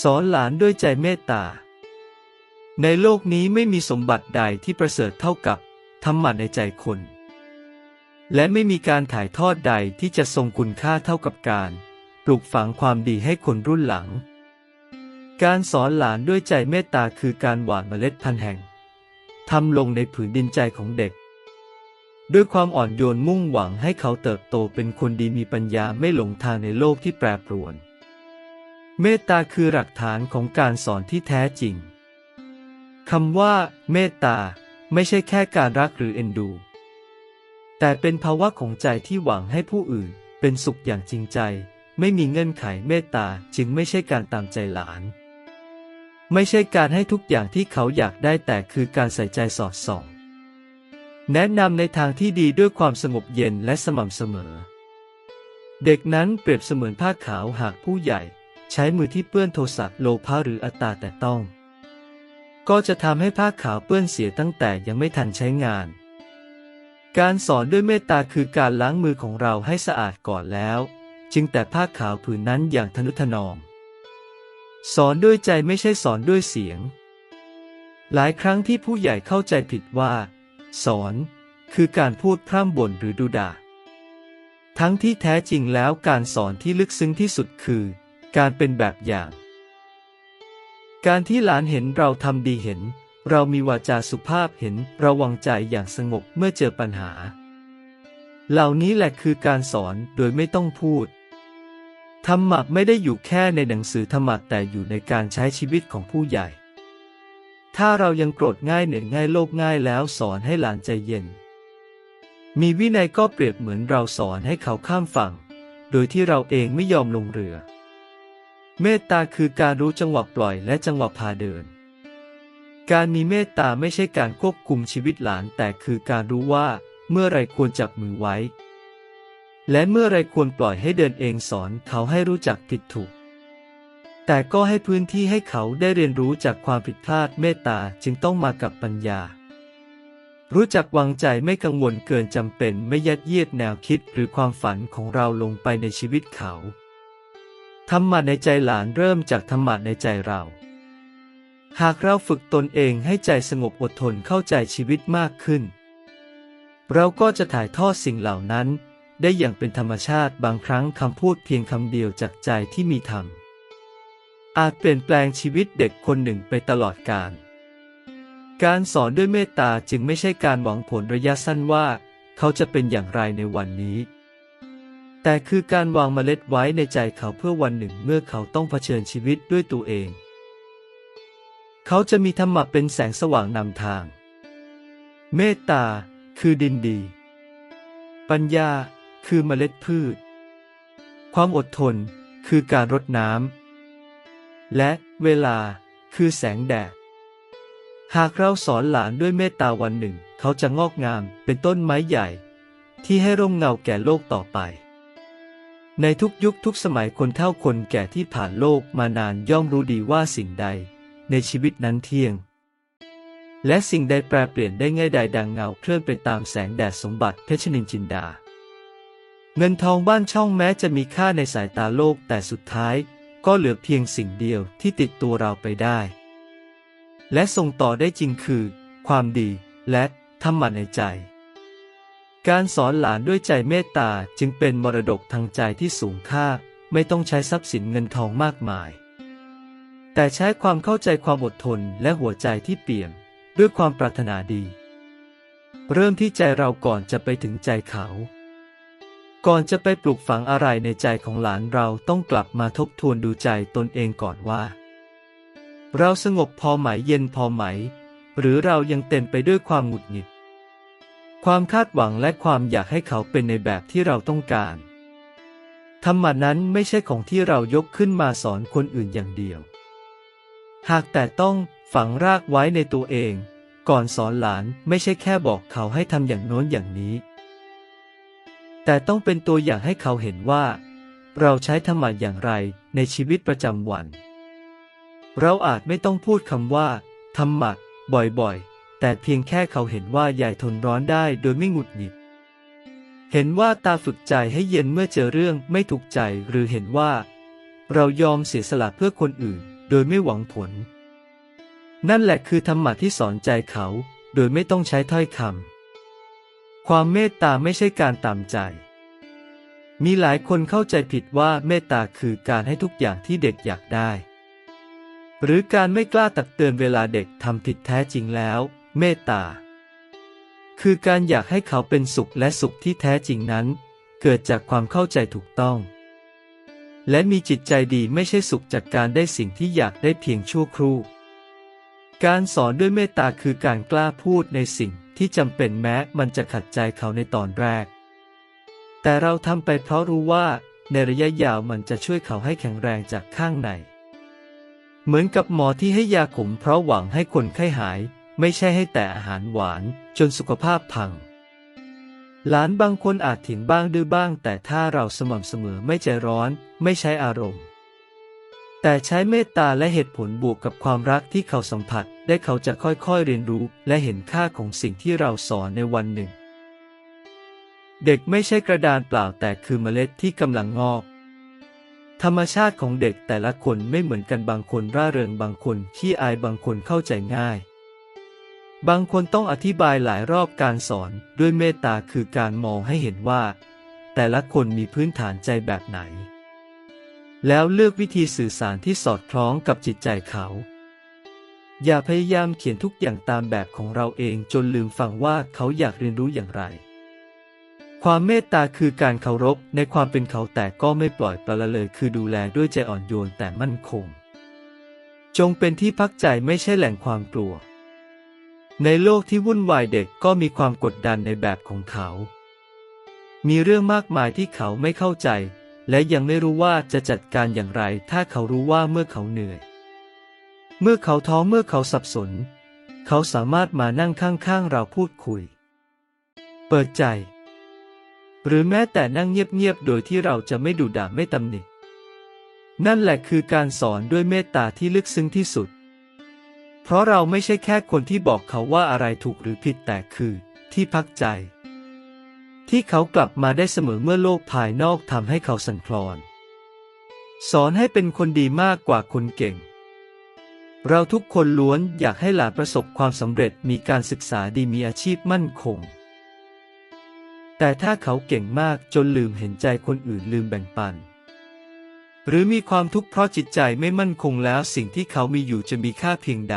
สอนหลานด้วยใจเมตตา ในโลกนี้ไม่มีสมบัติใดที่ประเสริฐเท่ากับธรรมะในใจคน และไม่มีการถ่ายทอดใดที่จะทรงคุณค่าเท่ากับการ ปลูกฝังความดีให้คนรุ่นหลัง การสอนหลานด้วยใจเมตตาคือการหว่านเมล็ดพันธุ์แห่งทำลงในผืนดินใจของเด็ก ด้วยความอ่อนโยนมุ่งหวังให้เขาเติบโตเป็นคนดีมีปัญญาไม่หลงทางในโลกที่แปรปรวน เมตตาคือหลักฐานของการสอนที่แท้จริงคำว่า เมตตา ไม่ใช่แค่การรักหรือเอ็นดู แต่เป็นภาวะของใจที่หวังให้ผู้อื่นเป็นสุขอย่างจริงใจ ไม่มีเงื่อนไขเมตตาจึงไม่ใช่การตามใจหลาน ไม่ใช่การให้ทุกอย่างที่เขาอยากได้แต่คือการใส่ใจสอดส่อง แนะนำในทางที่ดีด้วยความสงบเย็นและสม่ำเสมอ เด็กนั้นเปรียบเสมือนผ้าขาวหากผู้ใหญ่ ใช้มือที่เปื้อนโทสะโลภะหรืออัตตาแต่ต้อง ก็จะทำให้ผ้าขาวเปื้อนเสียตั้งแต่ยังไม่ทันใช้งาน การสอนด้วยเมตตาคือการล้างมือของเราให้สะอาดก่อนแล้ว จึงแต่ผ้าขาวผืนนั้นอย่างทนุถนอม สอนด้วยใจไม่ใช่สอนด้วยเสียง หลายครั้งที่ผู้ใหญ่เข้าใจผิดว่า สอน คือการพูดพร่ำบ่นหรือดุด่าทั้งที่แท้จริงแล้วการสอนที่ลึกซึ้งที่สุดคือ การเป็นแบบอย่าง การที่หลานเห็นเราทำดีเห็น เรามีวาจาสุภาพเห็นระวังใจอย่างสงบเมื่อเจอปัญหา เหล่านี้แหละคือการสอนโดยไม่ต้องพูด ธรรมะไม่ได้อยู่แค่ในหนังสือธรรมะแต่อยู่ในการใช้ชีวิตของผู้ใหญ่ ถ้าเรายังโกรธง่ายเหนื่อยง่ายโลภง่ายแล้วสอนให้หลานใจเย็น มีวินัยก็เปรียบเหมือนเราสอนให้เขาข้ามฝั่ง โดยที่เราเองไม่ยอมลงเรือ เมตตาคือการรู้จังหวะปล่อยและจังหวะพาเดิน การมีเมตตาไม่ใช่การควบคุมชีวิตหลานแต่คือการรู้ว่า เมื่อไรควรจับมือไว้ และเมื่อไรควรปล่อยให้เดินเองสอนเขาให้รู้จักผิดถูก แต่ก็ให้พื้นที่ให้เขาได้เรียนรู้จากความผิดพลาดเมตตาจึงต้องมากับปัญญา รู้จักวางใจไม่กังวลเกินจำเป็นไม่ยัดเยียดแนวคิดหรือความฝันของเราลงไปในชีวิตเขา ธรรมะในใจหลานเริ่มจากธรรมะในใจเรา หากเราฝึกตนเองให้ใจสงบอดทนเข้าใจชีวิตมากขึ้น เราก็จะถ่ายทอดสิ่งเหล่านั้น ได้อย่างเป็นธรรมชาติบางครั้งคำพูดเพียงคำเดียวจากใจที่มีธรรม อาจเปลี่ยนแปลงชีวิตเด็กคนหนึ่งไปตลอดกาลการสอนด้วยเมตตาจึงไม่ใช่การหวังผลระยะสั้นว่า เขาจะเป็นอย่างไรในวันนี้ แต่คือการวางเมล็ดไว้ในใจเขาเพื่อวันหนึ่งเมื่อเขาต้องเผชิญชีวิตด้วยตัวเอง เขาจะมีธรรมะเป็นแสงสว่างนำทาง เมตตา คือดินดี ปัญญา คือเมล็ดพืช ความอดทน คือการรดน้ำ และเวลา คือแสงแดด หากเราสอนหลานด้วยเมตตาวันหนึ่ง เขาจะงอกงามเป็นต้นไม้ใหญ่ ที่ให้ร่มเงาแก่โลกต่อไป ในทุกยุคทุกสมัยคนเท่าคนแก่ที่ผ่านโลกมานานย่อมรู้ดีว่าสิ่งใด ในชีวิตนั้นเที่ยง และสิ่งใดแปรเปลี่ยนได้ง่ายใดดังเงาเคลื่อนไปตามแสงแดดสมบัติเพชรนินจินดา เงินทองบ้านช่องแม้จะมีค่าในสายตาโลกแต่สุดท้าย ก็เหลือเพียงสิ่งเดียวที่ติดตัวเราไปได้ และส่งต่อได้จริงคือ ความดีและธรรมะในใจ การสอนหลานด้วยใจเมตตาจึงเป็นมรดกทางใจที่สูงค่า ไม่ต้องใช้ทรัพย์สินเงินทองมากมาย แต่ใช้ความเข้าใจความอดทนและหัวใจที่เปี่ยม ด้วยความปรารถนาดี เริ่มที่ใจเราก่อนจะไปถึงใจเขา ก่อนจะไปปลูกฝังอะไรในใจของหลานเราต้องกลับมาทบทวนดูใจตนเองก่อนว่า เราสงบพอไหมเย็นพอไหม หรือเรายังเต็มไปด้วยความหงุดหงิด ความคาดหวังและความอยากให้เขาเป็นในแบบที่เราต้องการ ธรรมะนั้นไม่ใช่ของที่เรายกขึ้นมาสอนคนอื่นอย่างเดียว หากแต่ต้องฝังรากไว้ในตัวเอง ก่อนสอนหลานไม่ใช่แค่บอกเขาให้ทำอย่างโน้นอย่างนี้ แต่ต้องเป็นตัวอย่างให้เขาเห็นว่า เราใช้ธรรมะอย่างไรในชีวิตประจำวัน เราอาจไม่ต้องพูดคำว่า ธรรมะบ่อยๆ แต่เพียงแค่เขาเห็นว่าใหญ่ทนร้อนได้โดยไม่หงุดหงิด เห็นว่าตาฝึกใจให้เย็นเมื่อเจอเรื่องไม่ถูกใจหรือเห็นว่า เรายอมเสียสละเพื่อคนอื่นโโดยไม่หวังผล นั่นแหละคือธรรมะที่สอนใจเขา โดยไม่ต้องใช้ถ้อยคำความเมตตาไม่ใช่การตามใจ มีหลายคนเข้าใจผิดว่าเมตตาคือการให้ทุกอย่างที่เด็กอยากได้ หรือการไม่กล้าตักเตือนเวลาเด็กทำผิดแท้จริงแล้ว เมตตา คือการอยากให้เขาเป็นสุขและสุขที่แท้จริงนั้น เกิดจากความเข้าใจถูกต้อง และมีจิตใจดีไม่ใช่สุขจากการได้สิ่งที่อยากได้เพียงชั่วครู่ การสอนด้วยเมตตาคือการกล้าพูดในสิ่งที่จำเป็นแม้มันจะขัดใจเขาในตอนแรก แต่เราทำไปเพราะรู้ว่า ในระยะยาวมันจะช่วยเขาให้แข็งแรงจากข้างใน เหมือนกับหมอที่ให้ยาขมเพราะหวังให้คนไข้หาย ไม่ใช่ให้แต่อาหารหวานจนสุขภาพพัง หลานบางคนอาจถิ่นบ้างดื้อบ้าง แต่ถ้าเราสม่ำเสมอไม่ใจร้อน ไม่ใช้อารมณ์ แต่ใช้เมตตาและเหตุผลบวกกับความรักที่เขาสัมผัส ได้เขาจะค่อยๆเรียนรู้และเห็นค่าของสิ่งที่เราสอนในวันหนึ่ง เด็กไม่ใช่กระดานเปล่าแต่คือเมล็ดที่กำลังงอกธรรมชาติของเด็กแต่ละคนไม่เหมือนกันบางคนร่าเริงบางคนขี้อายบางคนเข้าใจง่าย บางคนต้องอธิบายหลายรอบการสอนด้วยเมตตาคือการมองให้เห็นว่า แต่ละคนมีพื้นฐานใจแบบไหน แล้วเลือกวิธีสื่อสารที่สอดคล้องกับจิตใจเขา อย่าพยายามเขียนทุกอย่างตามแบบของเราเองจนลืมฟังว่าเขาอยากเรียนรู้อย่างไร ความเมตตาคือการเคารพในความเป็นเขาแต่ก็ไม่ปล่อยปละละเลยคือดูแลด้วยใจอ่อนโยนแต่มั่นคง จงเป็นที่พักใจไม่ใช่แหล่งความกลัว ในโลกที่วุ่นวายเด็กก็มีความกดดันในแบบของเขา มีเรื่องมากมายที่เขาไม่เข้าใจ และยังไม่รู้ว่าจะจัดการอย่างไร ถ้าเขารู้ว่าเมื่อเขาเหนื่อย เมื่อเขาท้อเมื่อเขาสับสน เขาสามารถมานั่งข้างๆเราพูดคุย เปิดใจ หรือแม้แต่นั่งเงียบๆ โดยที่เราจะไม่ดุด่าไม่ตำหนิ นั่นแหละคือการสอนด้วยเมตตาที่ลึกซึ้งที่สุด เพราะเราไม่ใช่แค่คนที่บอกเขาว่าอะไรถูกหรือผิดแต่คือ ที่พักใจ ที่เขากลับมาได้เสมอเมื่อโลกภายนอกทำให้เขาสั่นคลอน สอนให้เป็นคนดีมากกว่าคนเก่ง เราทุกคนล้วนอยากให้หลานประสบความสำเร็จมีการศึกษาดีมีอาชีพมั่นคง แต่ถ้าเขาเก่งมากจนลืมเห็นใจคนอื่นลืมแบ่งปัน หรือมีความทุกข์เพราะจิตใจไม่มั่นคงแล้วสิ่งที่เขามีอยู่จะมีค่าเพียงใด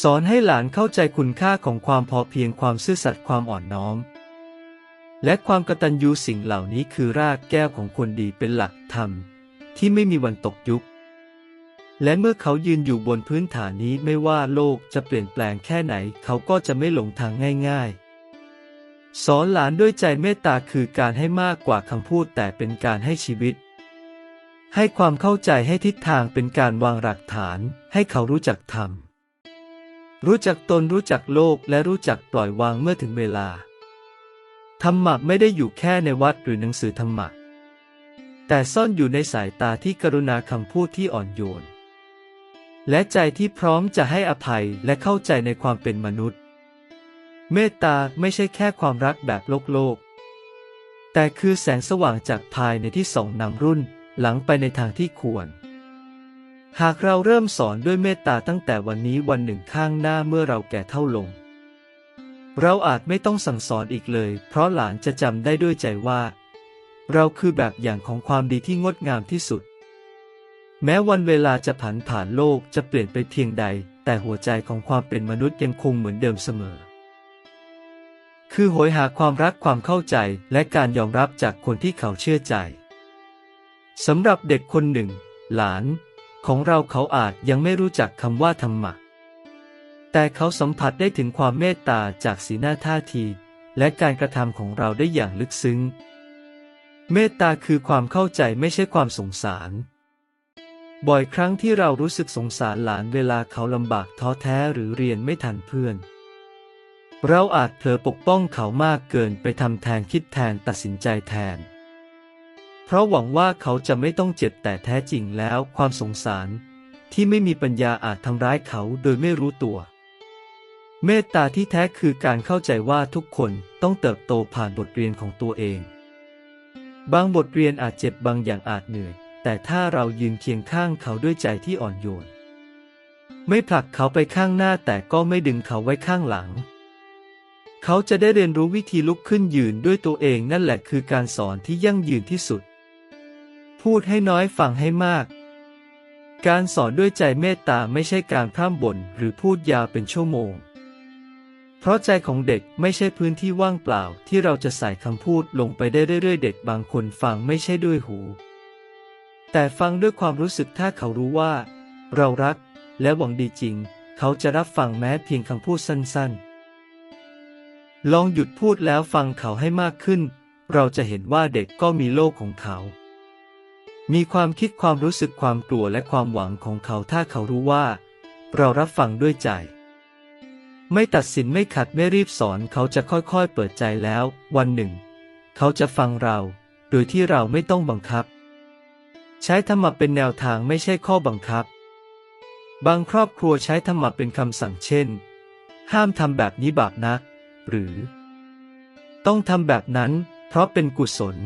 สอนให้หลานเข้าใจคุณค่าของความพอเพียงความซื่อสัตย์ความอ่อนน้อม และความกตัญญูสิ่งเหล่านี้คือรากแก้วของคนดีเป็นหลักธรรม ที่ไม่มีวันตกยุค และเมื่อเขายืนอยู่บนพื้นฐานนี้ไม่ว่าโลกจะเปลี่ยนแปลงแค่ไหน เขาก็จะไม่หลงทางง่ายๆสอนหลานด้วยใจเมตตาคือการให้มากกว่าคำพูดแต่เป็นการให้ชีวิต ให้ความเข้าใจให้ทิศทางเป็นการวางหลักฐานให้เขารู้จักธรรมรู้จักตนรู้จักโลกและรู้จักปล่อยวางเมื่อถึงเวลา ธรรมะไม่ได้อยู่แค่ในวัดหรือหนังสือธรรมะ แต่ซ่อนอยู่ในสายตาที่กรุณาคำพูดที่อ่อนโยน และใจที่พร้อมจะให้อภัยและเข้าใจในความเป็นมนุษย์ เมตตาไม่ใช่แค่ความรักแบบโลกโลก แต่คือแสงสว่างจากภายในที่ส่องนำรุ่น หลังไปในทางที่ควร หากเราเริ่มสอนด้วยเมตตาตั้งแต่วันนี้วันหนึ่งข้างหน้าเมื่อเราแก่เท่าลง เราอาจไม่ต้องสั่งสอนอีกเลย เพราะหลานจะจำได้ด้วยใจว่า เราคือแบบอย่างของความดีที่งดงามที่สุด แม้วันเวลาจะผันผ่านโลกจะเปลี่ยนไปเพียงใด แต่หัวใจของความเป็นมนุษย์ยังคงเหมือนเดิมเสมอคือโหยหาความรักความเข้าใจและการยอมรับจากคนที่เขาเชื่อใจ สำหรับเด็กคนหนึ่ง หลาน ของเราเขาอาจยังไม่รู้จักคำว่าธรรมะ แต่เขาสัมผัสได้ถึงความเมตตาจากสีหน้าท่าที และการกระทำของเราได้อย่างลึกซึ้ง เมตตาคือความเข้าใจไม่ใช่ความสงสาร บ่อยครั้งที่เรารู้สึกสงสารหลานเวลาเขาลำบากท้อแท้หรือเรียนไม่ทันเพื่อน เราอาจเผลอปกป้องเขามากเกินไปทำแทนคิดแทนตัดสินใจแทน เพราะหวังว่าเขาจะไม่ต้องเจ็บแต่แท้จริงแล้วความสงสาร ที่ไม่มีปัญญาอาจทำร้ายเขาโดยไม่รู้ตัว เมตตาที่แท้คือการเข้าใจว่าทุกคนต้องเติบโตผ่านบทเรียนของตัวเอง บางบทเรียนอาจเจ็บบางอย่างอาจเหนื่อย แต่แต่ถ้าเรายืนเคียงข้างเขาด้วยใจที่อ่อนโยน ไม่ผลักเขาไปข้างหน้าแต่ก็ไม่ดึงเขาไว้ข้างหลังเขาจะได้เรียนรู้วิธีลุกขึ้นยืนด้วยตัวเองนั่นแหละคือการสอนที่ยั่งยืนที่สุด พูดให้น้อยฟังให้มาก การสอนด้วยใจเมตตาไม่ใช่การพร่ำบ่นหรือพูดยาวเป็นชั่วโมง เพราะใจของเด็กไม่ใช่พื้นที่ว่างเปล่าที่เราจะใส่คำพูดลงไปได้เรื่อยๆ เด็กบางคนฟังไม่ใช่ด้วยหู แต่ฟังด้วยความรู้สึกถ้าเขารู้ว่า เรารักและหวังดีจริง เขาจะรับฟังแม้เพียงคำพูดสั้นๆลองหยุดพูดแล้วฟังเขาให้มากขึ้น เราจะเห็นว่าเด็กก็มีโลกของเขา มีความคิดความรู้สึกความกลัวและความหวังของเขาถ้าเขารู้ว่า เรารับฟังด้วยใจ ไม่ตัดสินไม่ขัดไม่รีบสอนเขาจะค่อยๆ เปิดใจแล้ว วันหนึ่ง เขาจะฟังเรา โดยที่เราไม่ต้องบังคับ ใช้ธรรมะเป็นแนวทางไม่ใช่ข้อบังคับ บางครอบครัวใช้ธรรมะเป็นคำสั่งเช่น ห้ามทำแบบนี้บาปนะ หรือ ต้องทำแบบนั้น เพราะเป็นกุศล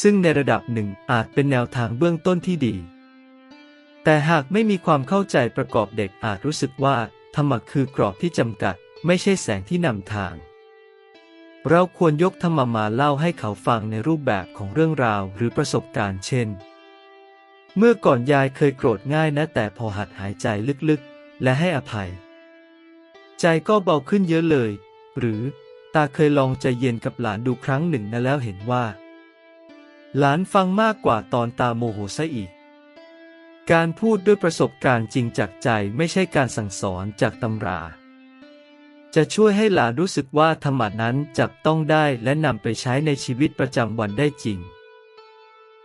ซึ่งในระดับหนึ่งอาจเป็นแนวทางเบื้องต้นที่ดี แต่หากไม่มีความเข้าใจประกอบเด็กอาจรู้สึกว่า ธรรมะคือกรอบที่จำกัด ไม่ใช่แสงที่นำทาง เราควรยกธรรมะมาเล่าให้เขาฟังในรูปแบบของเรื่องราวหรือประสบการณ์เช่น เมื่อก่อนยายเคยโกรธง่ายนะแต่พอหัดหายใจลึกๆ และให้อภัย ใจก็เบาขึ้นเยอะเลย หรือตาเคยลองใจเย็นกับหลานดูครั้งหนึ่งนะแล้วเห็นว่า หลานฟังมากกว่าตอนตาโมโหซะอีก การพูดด้วยประสบการณ์จริงจากใจไม่ใช่การสั่งสอนจากตำรา จะช่วยให้หลานรู้สึกว่าธรรมะนั้นจับต้องได้และนำไปใช้ในชีวิตประจำวันได้จริง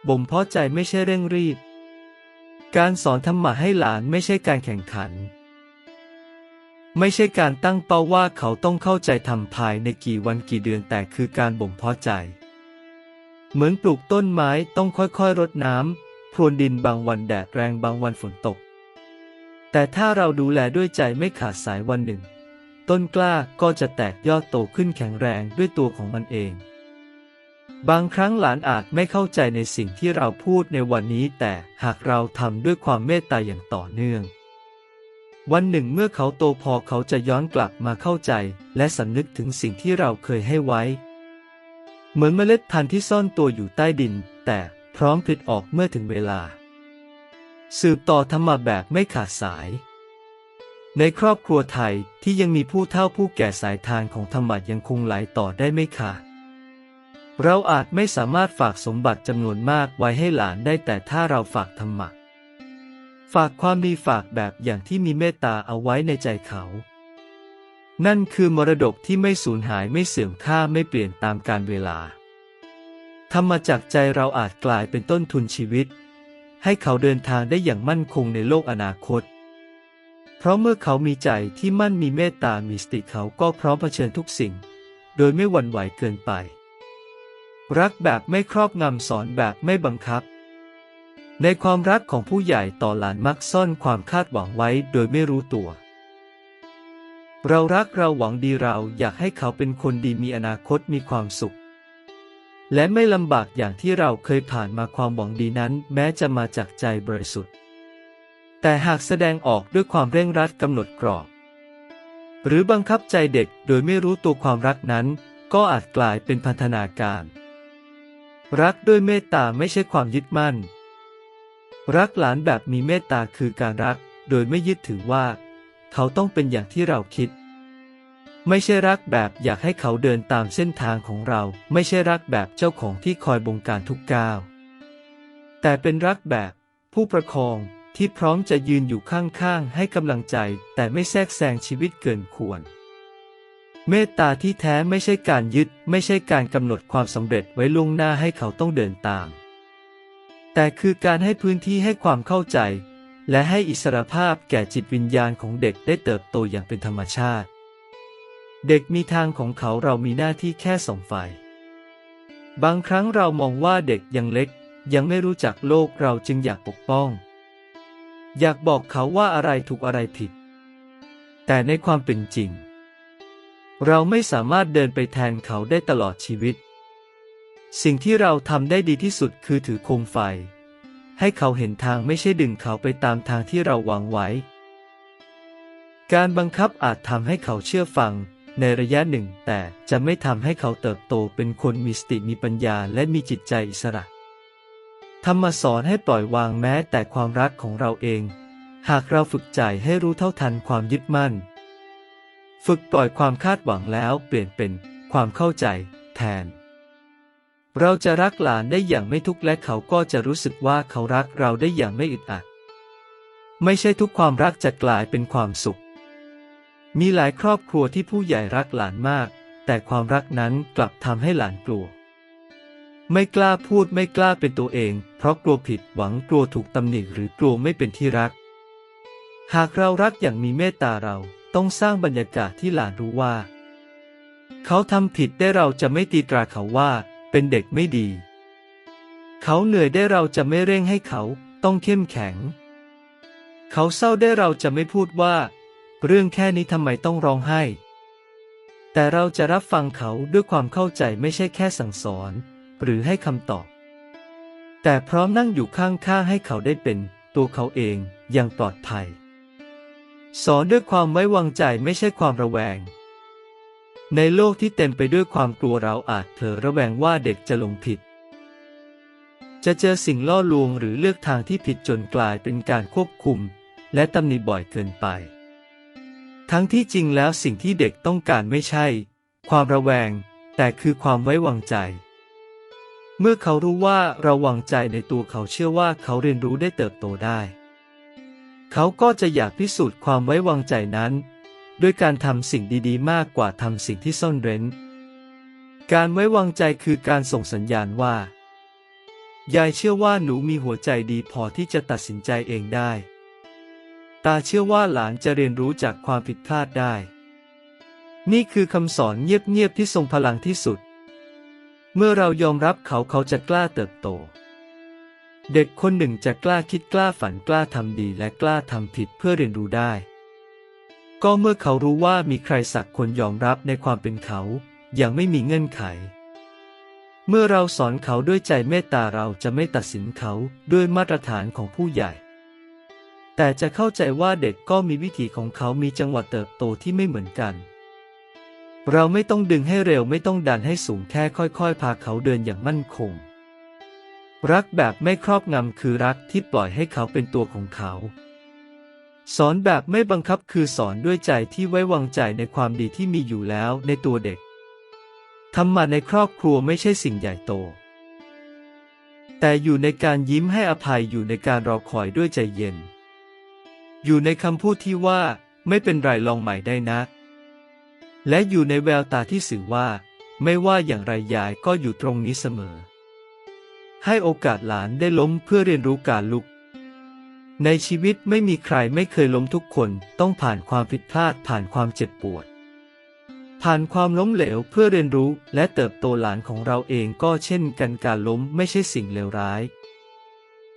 บ่มเพาะใจไม่ใช่เร่งรีบ การสอนธรรมะให้หลานไม่ใช่การแข่งขัน ไม่ใช่การตั้งเป้าว่าเขาต้องเข้าใจทำภายในกี่วันกี่เดือนแต่คือการบ่มเพาะใจ เหมือนปลูกต้นไม้ต้องค่อยๆรดน้ำพรวนดินบางวันแดดแรงบางวันฝนตก แต่ถ้าเราดูแลด้วยใจไม่ขาดสายวันหนึ่ง ต้นกล้าก็จะแตกยอดโตขึ้นแข็งแรงด้วยตัวของมันเอง บางครั้งหลานอาจไม่เข้าใจในสิ่งที่เราพูดในวันนี้ แต่หากเราทำด้วยความเมตตาอย่างต่อเนื่อง วันหนึ่งเมื่อเขาโตพอเขาจะย้อนกลับมาเข้าใจ และสำนึกถึงสิ่งที่เราเคยให้ไว้ เหมือนเมล็ดพันธุ์ที่ซ่อนตัวอยู่ใต้ดิน แต่พร้อมผลิตออกเมื่อถึงเวลา สืบต่อธรรมะแบบไม่ขาดสาย ในครอบครัวไทยที่ยังมีผู้เฒ่าผู้แก่สายทานของธรรมะยังคงไหลต่อได้ไม่ขาดเราอาจไม่สามารถฝากสมบัติจำนวนมากไว้ให้หลานได้แต่ถ้าเราฝากธรรมะฝากความดีฝากแบบอย่างที่มีเมตตาเอาไว้ในใจเขา นั่นคือมรดกที่ไม่สูญหายไม่เสื่อมค่าไม่เปลี่ยนตามกาลเวลาทำมาจากใจเราอาจกลายเป็นต้นทุนชีวิต ให้เขาเดินทางได้อย่างมั่นคงในโลกอนาคต เพราะเมื่อเขามีใจที่มั่นมีเมตตามีสติเขาก็พร้อมเผชิญทุกสิ่ง โดยไม่หวั่นไหวเกินไป รักแบบไม่ครอบงำสอนแบบไม่บังคับ ในความรักของผู้ใหญ่ต่อหลานมักซ่อนความคาดหวังไว้โดยไม่รู้ตัว เรารักเราหวังดีเราอยากให้เขาเป็นคนดีมีอนาคตมีความสุข และไม่ลำบากอย่างที่เราเคยผ่านมาความหวังดีนั้น แม้จะมาจากใจบริสุทธิ์ แต่หากแสดงออกด้วยความเร่งรัดกำหนดกรอบ หรือบังคับใจเด็กโดยไม่รู้ตัวความรักนั้น ก็อาจกลายเป็นพันธนาการ รักด้วยเมตตาไม่ใช่ความยึดมั่น รักหลานแบบมีเมตตาคือการรักโดยไม่ยึดถือว่า เขาต้องเป็นอย่างที่เราคิด ไม่ใช่รักแบบอยากให้เขาเดินตามเส้นทางของเรา ไม่ใช่รักแบบเจ้าของที่คอยบงการทุกก้าว แต่เป็นรักแบบ ผู้ประคองที่พร้อมจะยืนอยู่ข้างๆให้กำลังใจ แต่ไม่แทรกแซงชีวิตเกินควร เมตตาที่แท้ไม่ใช่การยึด ไม่ใช่การกำหนดความสำเร็จไว้ล่วงหน้าให้เขาต้องเดินตาม แต่คือการให้พื้นที่ให้ความเข้าใจ และให้อิสรภาพแก่จิตวิญญาณของเด็กได้เติบโตอย่างเป็นธรรมชาติ เด็กมีทางของเขาเรามีหน้าที่แค่ส่องไฟ บางครั้งเรามองว่าเด็กยังเล็ก ยังไม่รู้จักโลกเราจึงอยากปกป้อง อยากบอกเขาว่าอะไรถูกอะไรผิด แต่ในความเป็นจริง เราไม่สามารถเดินไปแทนเขาได้ตลอดชีวิต สิ่งที่เราทำได้ดีที่สุดคือถือโคมไฟ ให้เขาเห็นทางไม่ใช่ดึงเขาไปตามทางที่เราวางไว้ การบังคับอาจทำให้เขาเชื่อฟังในระยะหนึ่ง แต่จะไม่ทำให้เขาเติบโตเป็นคนมีสติมีปัญญาและมีจิตใจอิสระ ธรรมสอนให้ปล่อยวางแม้แต่ความรักของเราเอง หากเราฝึกใจให้รู้เท่าทันความยึดมั่น ฝึกปล่อยความคาดหวังแล้วเปลี่ยนเป็นความเข้าใจแทน เราจะรักหลานได้อย่างไม่ทุกข์และเขาก็จะรู้สึกว่าเขารักเราได้อย่างไม่อึดอัด ไม่ใช่ทุกความรักจะกลายเป็นความสุข มีหลายครอบครัวที่ผู้ใหญ่รักหลานมาก แต่ความรักนั้นกลับทำให้หลานกลัว ไม่กล้าพูดไม่กล้าเป็นตัวเอง เพราะกลัวผิดหวังกลัวถูกตำหนิหรือกลัวไม่เป็นที่รัก หากเรารักอย่างมีเมตตาเราต้องสร้างบรรยากาศที่หลานรู้ว่า เขาทำผิดได้เราจะไม่ตีตราเขาว่า เป็นเด็กไม่ดี เขาเหนื่อยได้เราจะไม่เร่งให้เขา ต้องเข้มแข็ง เขาเศร้าได้เราจะไม่พูดว่า เรื่องแค่นี้ทำไมต้องร้องไห้ แต่เราจะรับฟังเขาด้วยความเข้าใจไม่ใช่แค่สั่งสอน หรือให้คำตอบ แต่พร้อมนั่งอยู่ข้างๆให้เขาได้เป็น ตัวเขาเองอย่างปลอดภัย สอนด้วยความไว้วางใจไม่ใช่ความระแวง ในโลกที่เต็มไปด้วยความกลัวเราอาจเผลอระแวงว่าเด็กจะหลงผิด จะเจอสิ่งล่อลวงหรือเลือกทางที่ผิดจนกลายเป็นการควบคุม และตำหนิบ่อยเกินไป ทั้งที่จริงแล้วสิ่งที่เด็กต้องการไม่ใช่ ความระแวง แต่คือความไว้วางใจ เมื่อเขารู้ว่าเราวางใจในตัวเขาเชื่อว่าเขาเรียนรู้ได้เติบโตได้ เขาก็จะอยากพิสูจน์ความไว้วางใจนั้น ด้วยการทำสิ่งดีๆ มากกว่าทำสิ่งที่ซ่อนเร้น การไว้วางใจคือการส่งสัญญาณว่า ยายเชื่อว่าหนูมีหัวใจดีพอที่จะตัดสินใจเองได้ ตาเชื่อว่าหลานจะเรียนรู้จากความผิดพลาดได้ นี่คือคำสอนเงียบๆที่ทรงพลังที่สุด เมื่อเรายอมรับเขาเขาจะกล้าเติบโต เด็กคนหนึ่งจะกล้าคิดกล้าฝันกล้าทำดีและกล้าทำผิดเพื่อเรียนรู้ได้ ก็เมื่อเขารู้ว่ามีใครสักคนยอมรับในความเป็นเขา อย่างไม่มีเงื่อนไข เมื่อเราสอนเขาด้วยใจเมตตาเราจะไม่ตัดสินเขาด้วยมาตรฐานของผู้ใหญ่ แต่จะเข้าใจว่าเด็กก็มีวิถีของเขามีจังหวะเติบโตที่ไม่เหมือนกัน เราไม่ต้องดึงให้เร็วไม่ต้องดันให้สูงแค่ค่อยๆ พาเขาเดินอย่างมั่นคง รักแบบไม่ครอบงำคือรักที่ปล่อยให้เขาเป็นตัวของเขา สอนแบบไม่บังคับคือสอนด้วยใจที่ไว้วางใจในความดีที่มีอยู่แล้วในตัวเด็กทำมาในครอบครัวไม่ใช่สิ่งใหญ่โต แต่อยู่ในการยิ้มให้อภัยอยู่ในการรอคอยด้วยใจเย็น อยู่ในคำพูดที่ว่า ไม่เป็นไรลองใหม่ได้นะ และอยู่ในแววตาที่สื่อว่า ไม่ว่าอย่างไรยายก็อยู่ตรงนี้เสมอ ให้โอกาสหลานได้ล้มเพื่อเรียนรู้การลุก ในชีวิตไม่มีใครไม่เคยล้มทุกคนต้องผ่านความผิดพลาดผ่านความเจ็บปวด ผ่านความล้มเหลวเพื่อเรียนรู้และเติบโตหลานของเราเองก็เช่นกันการล้มไม่ใช่สิ่งเลวร้าย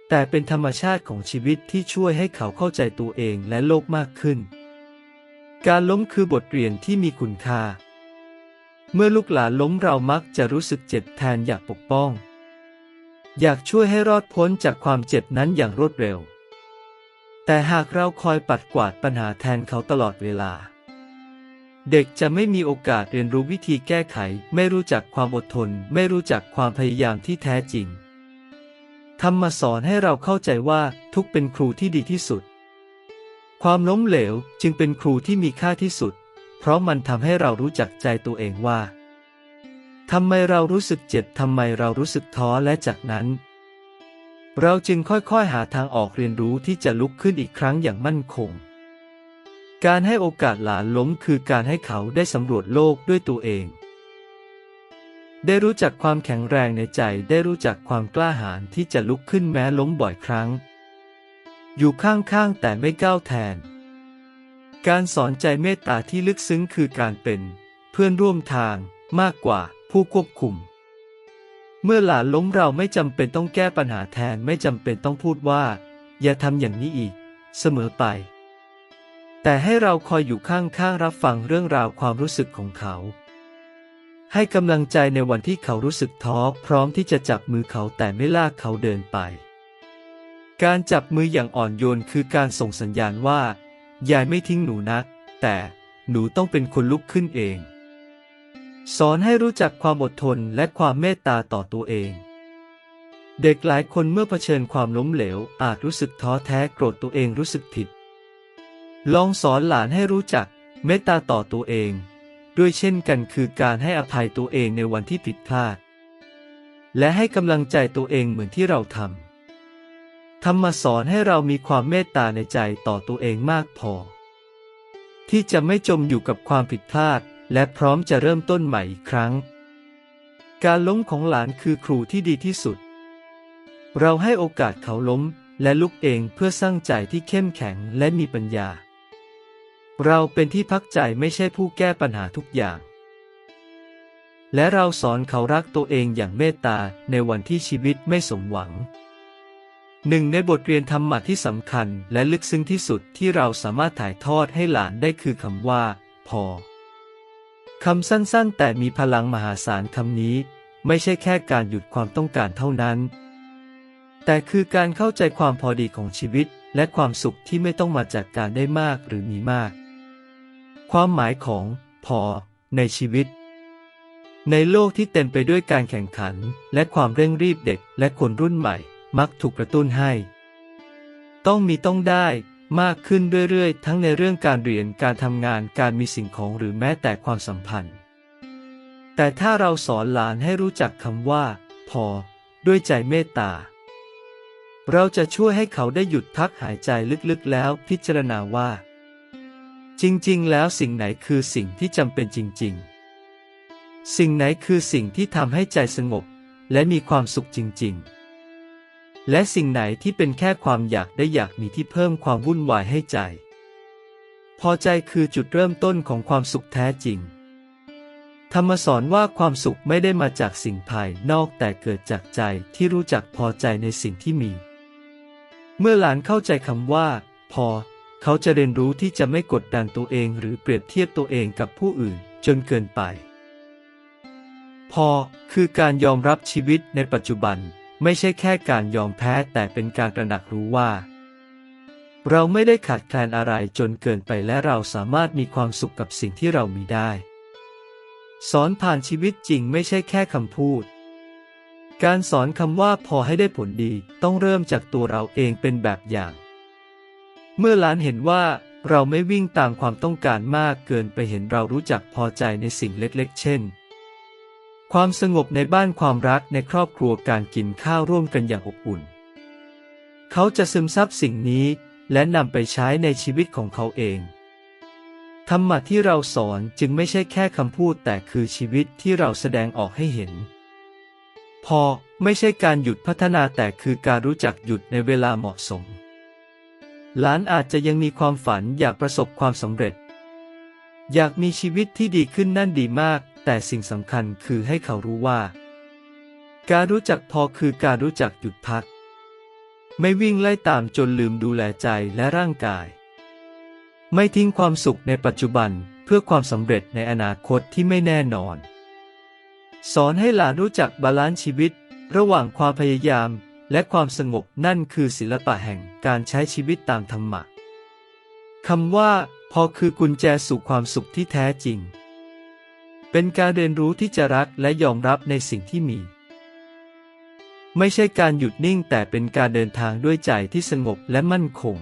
แต่เป็นธรรมชาติของชีวิตที่ช่วยให้เขาเข้าใจตัวเองและโลกมากขึ้น การล้มคือบทเรียนที่มีคุณค่า เมื่อลูกหลานล้มเรามักจะรู้สึกเจ็บแทนอยากปกป้อง อยากช่วยให้รอดพ้นจากความเจ็บนั้นอย่างรวดเร็ว แต่หากเราคอยปัดกวาดปัญหาแทนเขาตลอดเวลา เด็กจะไม่มีโอกาสเรียนรู้วิธีแก้ไข ไม่รู้จักความอดทน ไม่รู้จักความพยายามที่แท้จริงทำมาสอนให้เราเข้าใจว่าทุกเป็นครูที่ดีที่สุด ความล้มเหลวจึงเป็นครูที่มีค่าที่สุด เพราะมันทำให้เรารู้จักใจตัวเองว่าทำไมเรารู้สึกเจ็บทำไมเรารู้สึกท้อและจากนั้น เราจึงค่อยๆหาทางออกเรียนรู้ที่จะลุกขึ้นอีกครั้งอย่างมั่นคง การให้โอกาสหลานล้มคือการให้เขาได้สำรวจโลกด้วยตัวเอง ได้รู้จักความแข็งแรงในใจ ได้รู้จักความกล้าหาญที่จะลุกขึ้นแม้ล้มบ่อยครั้ง อยู่ข้างๆแต่ไม่ก้าวแทน การสอนใจเมตตาที่ลึกซึ้งคือการเป็น เพื่อนร่วมทางมากกว่าผู้ควบคุม เมื่อหลานล้มเราไม่จำเป็นต้องแก้ปัญหาแทนไม่จำเป็นต้องพูดว่า อย่าทำอย่างนี้อีก เสมอไป แต่ให้เราคอยอยู่ข้างๆรับฟังเรื่องราวความรู้สึกของเขา ให้กำลังใจในวันที่เขารู้สึกท้อพร้อมที่จะจับมือเขาแต่ไม่ลากเขาเดินไป การจับมืออย่างอ่อนโยนคือการส่งสัญญาณว่า ยายไม่ทิ้งหนูนะ แต่หนูต้องเป็นคนลุกขึ้นเอง สอนให้รู้จักความอดทนและความเมตตาต่อตัวเอง เด็กหลายคนเมื่อเผชิญความล้มเหลว อาจรู้สึกท้อแท้โกรธตัวเองรู้สึกผิด ลองสอนหลานให้รู้จัก เมตตาต่อตัวเอง ด้วยเช่นกันคือการให้อภัยตัวเองในวันที่ผิดพลาด และให้กำลังใจตัวเองเหมือนที่เราทำทำมาสอนให้เรามีความเมตตาในใจต่อตัวเองมากพอ ที่จะไม่จมอยู่กับความผิดพลาด และพร้อมจะเริ่มต้นใหม่อีกครั้ง การล้มของหลานคือครูที่ดีที่สุด เราให้โอกาสเขาล้มและลุกเองเพื่อสร้างใจที่เข้มแข็งและมีปัญญา เราเป็นที่พักใจไม่ใช่ผู้แก้ปัญหาทุกอย่าง และเราสอนเขารักตัวเองอย่างเมตตาในวันที่ชีวิตไม่สมหวัง หนึ่งในบทเรียนธรรมะที่สำคัญและลึกซึ้งที่สุดที่เราสามารถถ่ายทอดให้หลานได้คือคำว่า พอ คำสั้นๆ แต่มีพลังมหาศาลคำนี้ ไม่ใช่แค่การหยุดความต้องการเท่านั้น แต่คือการเข้าใจความพอดีของชีวิต และความสุขที่ไม่ต้องมาจากการได้มากหรือมีมาก ความหมายของ พอ ในชีวิต ในโลกที่เต็มไปด้วยการแข่งขัน และความเร่งรีบเด็กและคนรุ่นใหม่ มักถูกกระตุ้นให้ ต้องมีต้องได้ มากขึ้นเรื่อยๆ ทั้งในเรื่องการเรียนการทำงานการมีสิ่งของหรือแม้แต่ความสัมพันธ์ แต่ถ้าเราสอนหลานให้รู้จักคำว่า พอ ด้วยใจเมตตา เราจะช่วยให้เขาได้หยุดพักหายใจลึกๆ แล้วพิจารณาว่า จริงๆ แล้วสิ่งไหนคือสิ่งที่จำเป็นจริง ๆ สิ่งไหนคือสิ่งที่ทำให้ใจสงบ และมีความสุขจริง ๆ และสิ่งไหนที่เป็นแค่ความอยากได้อยากมีที่เพิ่มความวุ่นวายให้ใจ พอใจคือจุดเริ่มต้นของความสุขแท้จริง ธรรมสอนว่าความสุขไม่ได้มาจากสิ่งภายนอกแต่เกิดจากใจที่รู้จักพอใจในสิ่งที่มี เมื่อหลานเข้าใจคำว่า พอ เขาจะเรียนรู้ที่จะไม่กดดันตัวเองหรือเปรียบเทียบตัวเองกับผู้อื่น จนเกินไป พอคือการยอมรับชีวิตในปัจจุบัน ไม่ใช่แค่การยอมแพ้แต่เป็นการตระหนักรู้ว่า เราไม่ได้ขาดแคลนอะไรจนเกินไปและเราสามารถมีความสุขกับสิ่งที่เรามีได้ สอนผ่านชีวิตจริงไม่ใช่แค่คำพูด การสอนคำว่าพอให้ได้ผลดีต้องเริ่มจากตัวเราเองเป็นแบบอย่าง เมื่อหลานเห็นว่าเราไม่วิ่งตามความต้องการมากเกินไปเห็นเรารู้จักพอใจในสิ่งเล็กๆ เช่น ความสงบในบ้านความรักในครอบครัวการกินข้าวร่วมกันอย่างอบอุ่น เขาจะซึมซับสิ่งนี้และนำไปใช้ในชีวิตของเขาเอง ธรรมะที่เราสอนจึงไม่ใช่แค่คำพูดแต่คือชีวิตที่เราแสดงออกให้เห็น พอไม่ใช่การหยุดพัฒนาแต่คือการรู้จักหยุดในเวลาเหมาะสม หลานอาจจะยังมีความฝันอยากประสบความสำเร็จ อยากมีชีวิตที่ดีขึ้นนั่นดีมาก แต่สิ่งสำคัญคือให้เขารู้ว่า การรู้จักพอคือการรู้จักหยุดพัก ไม่วิ่งไล่ตามจนลืมดูแลใจและร่างกาย ไม่ทิ้งความสุขในปัจจุบันเพื่อความสำเร็จในอนาคตที่ไม่แน่นอน สอนให้หลานรู้จักบาลานซ์ชีวิต ระหว่างความพยายามและความสงบนั่นคือศิลปะแห่งการใช้ชีวิตตามธรรมะคำว่า พอคือกุญแจสู่ความสุขที่แท้จริง เป็นการเรียนรู้ที่จะรักและยอมรับในสิ่งที่มี ไม่ใช่การหยุดนิ่งแต่เป็นการเดินทางด้วยใจที่สงบและมั่นคง